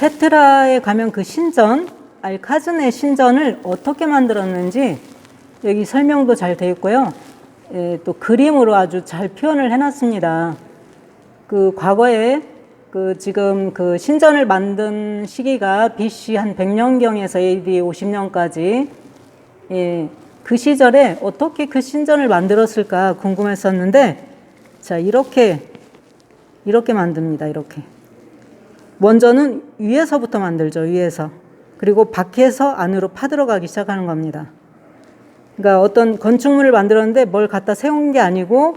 페트라에 가면 그 신전, 알카즈네 신전을 어떻게 만들었는지 여기 설명도 잘 되어 있고요. 예, 또 그림으로 아주 잘 표현을 해놨습니다. 그 과거에 그 지금 그 신전을 만든 시기가 BC 한 100년경에서 AD 50년까지 예, 그 시절에 어떻게 그 신전을 만들었을까 궁금했었는데 자 이렇게 이렇게 만듭니다. 이렇게 먼저는 위에서부터 만들죠. 위에서 그리고 밖에서 안으로 파들어가기 시작하는 겁니다. 그러니까 어떤 건축물을 만들었는데 뭘 갖다 세운 게 아니고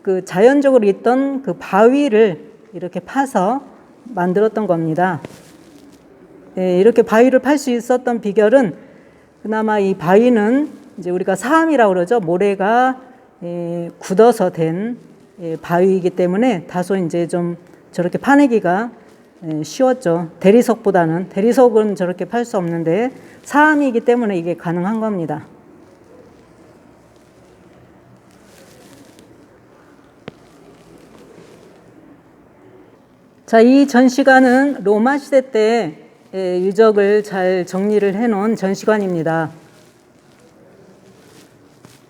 그 자연적으로 있던 그 바위를 이렇게 파서 만들었던 겁니다. 예, 이렇게 바위를 팔 수 있었던 비결은 그나마 이 바위는 이제 우리가 사암이라고 그러죠. 모래가 예, 굳어서 된 예, 바위이기 때문에 다소 이제 좀 저렇게 파내기가 예, 쉬웠죠. 대리석보다는 대리석은 저렇게 팔 수 없는데 사암이기 때문에 이게 가능한 겁니다. 자, 이 전시관은 로마 시대 때 예, 유적을 잘 정리를 해 놓은 전시관입니다.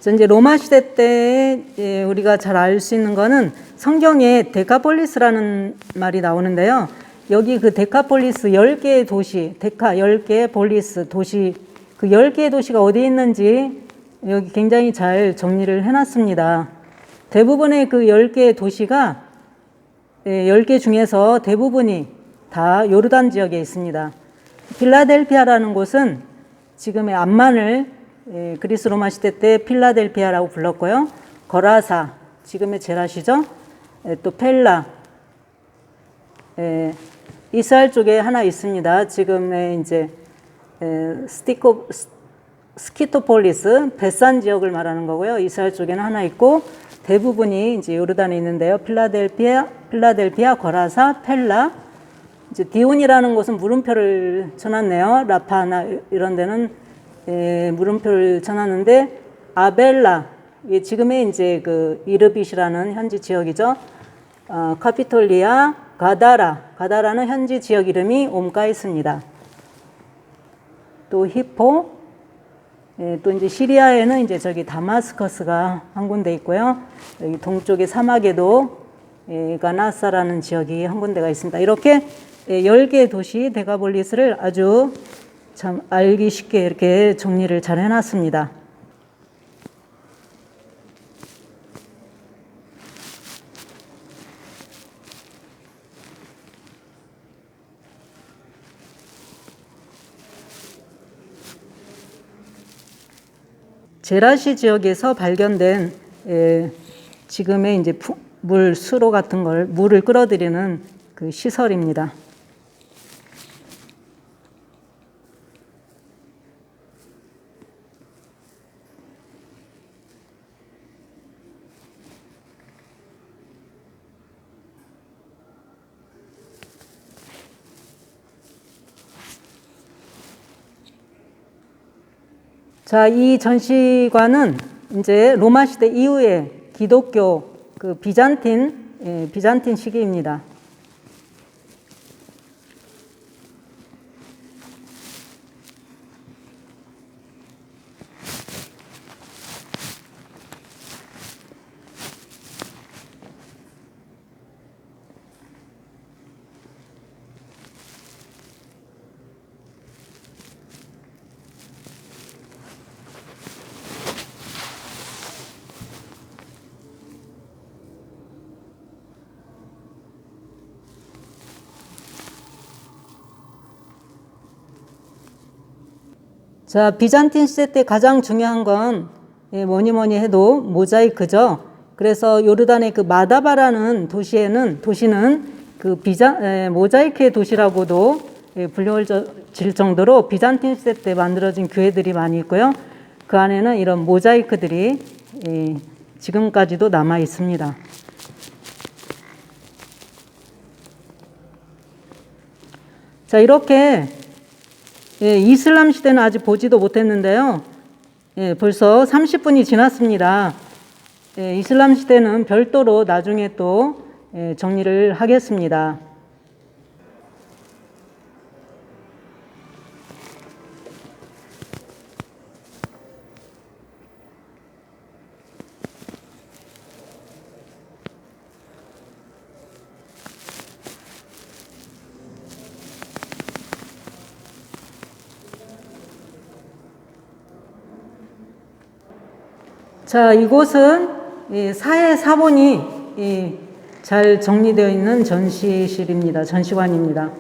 자, 이제 로마 시대 때 예, 우리가 잘 알 수 있는 거는 성경에 데카폴리스라는 말이 나오는데요. 여기 그 데카폴리스 10개의 도시, 데카 10개의 폴리스 도시, 그 10개의 도시가 어디에 있는지 여기 굉장히 잘 정리를 해놨습니다. 대부분의 그 10개의 도시가 예, 10개 중에서 대부분이 다 요르단 지역에 있습니다. 필라델피아라는 곳은 지금의 암만을 예, 그리스 로마 시대 때 필라델피아라고 불렀고요. 거라사, 지금의 제라시죠. 예, 또 펠라, 예, 이스라엘 쪽에 하나 있습니다. 지금의 이제 예, 스티코 스- 스키토폴리스 베산 지역을 말하는 거고요. 이스라엘 쪽에는 하나 있고 대부분이 이제 요르단에 있는데요. 필라델피아, 필라델피아, 거라사, 펠라. 이제 디온이라는 곳은 물음표를 쳐놨네요. 라파나 이런 데는 예, 물음표를 쳐놨는데 아벨라, 예, 지금의 이제 그 이르빗이라는 현지 지역이죠. 어, 카피톨리아, 가다라, 가다라는 현지 지역 이름이 옴가에 있습니다. 또 히포, 예, 또 이제 시리아에는 이제 저기 다마스커스가 한 군데 있고요. 여기 동쪽의 사막에도 예, 가나사라는 지역이 한 군데가 있습니다. 이렇게 예, 10개의 도시 데가볼리스를 아주 참 알기 쉽게 이렇게 정리를 잘 해놨습니다. 제라시 지역에서 발견된 에, 지금의 이제 푸- 물 수로 같은 걸 물을 끌어들이는 그 시설입니다. 자, 이 전시관은 이제 로마 시대 이후에 기독교 그 비잔틴 예, 비잔틴 시기입니다. 자, 비잔틴 시대 때 가장 중요한 건 예, 뭐니 뭐니 해도 모자이크죠. 그래서 요르단의 그 마다바라는 도시에는 도시는 그 비자 에, 모자이크의 도시라고도 예, 불려질 정도로 비잔틴 시대 때 만들어진 교회들이 많이 있고요. 그 안에는 이런 모자이크들이 예, 지금까지도 남아 있습니다. 자, 이렇게 예, 이슬람 시대는 아직 보지도 못했는데요. 예, 벌써 30분이 지났습니다. 예, 이슬람 시대는 별도로 나중에 또 예, 정리를 하겠습니다. 자, 이곳은 이 사회 사본이 이잘 정리되어 있는 전시실입니다. 전시관입니다.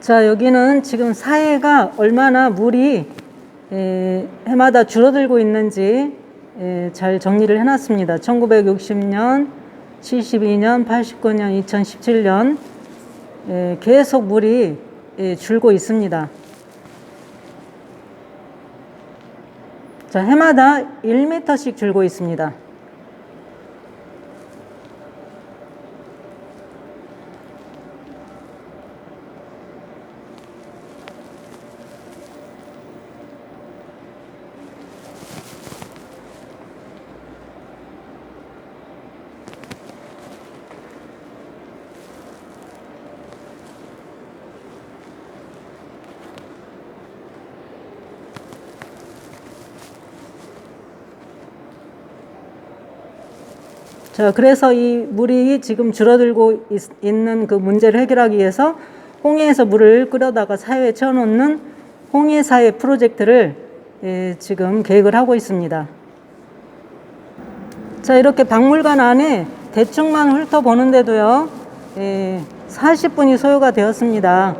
자, 여기는 지금 사해가 얼마나 물이 에, 해마다 줄어들고 있는지 에, 잘 정리를 해놨습니다. 1960년, 72년, 89년, 2017년 에, 계속 물이 에, 줄고 있습니다. 자, 해마다 1m씩 줄고 있습니다. 자, 그래서 이 물이 지금 줄어들고 있, 는 그 문제를 해결하기 위해서 홍해에서 물을 끓여다가 사회에 채워놓는 홍해 사회 프로젝트를 예, 지금 계획을 하고 있습니다. 자, 이렇게 박물관 안에 대충만 훑어보는데도요, 예, 40분이 소요가 되었습니다.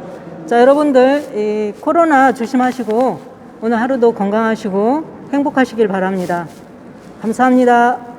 자, 여러분들, 이 코로나 조심하시고, 오늘 하루도 건강하시고 행복하시길 바랍니다. 감사합니다.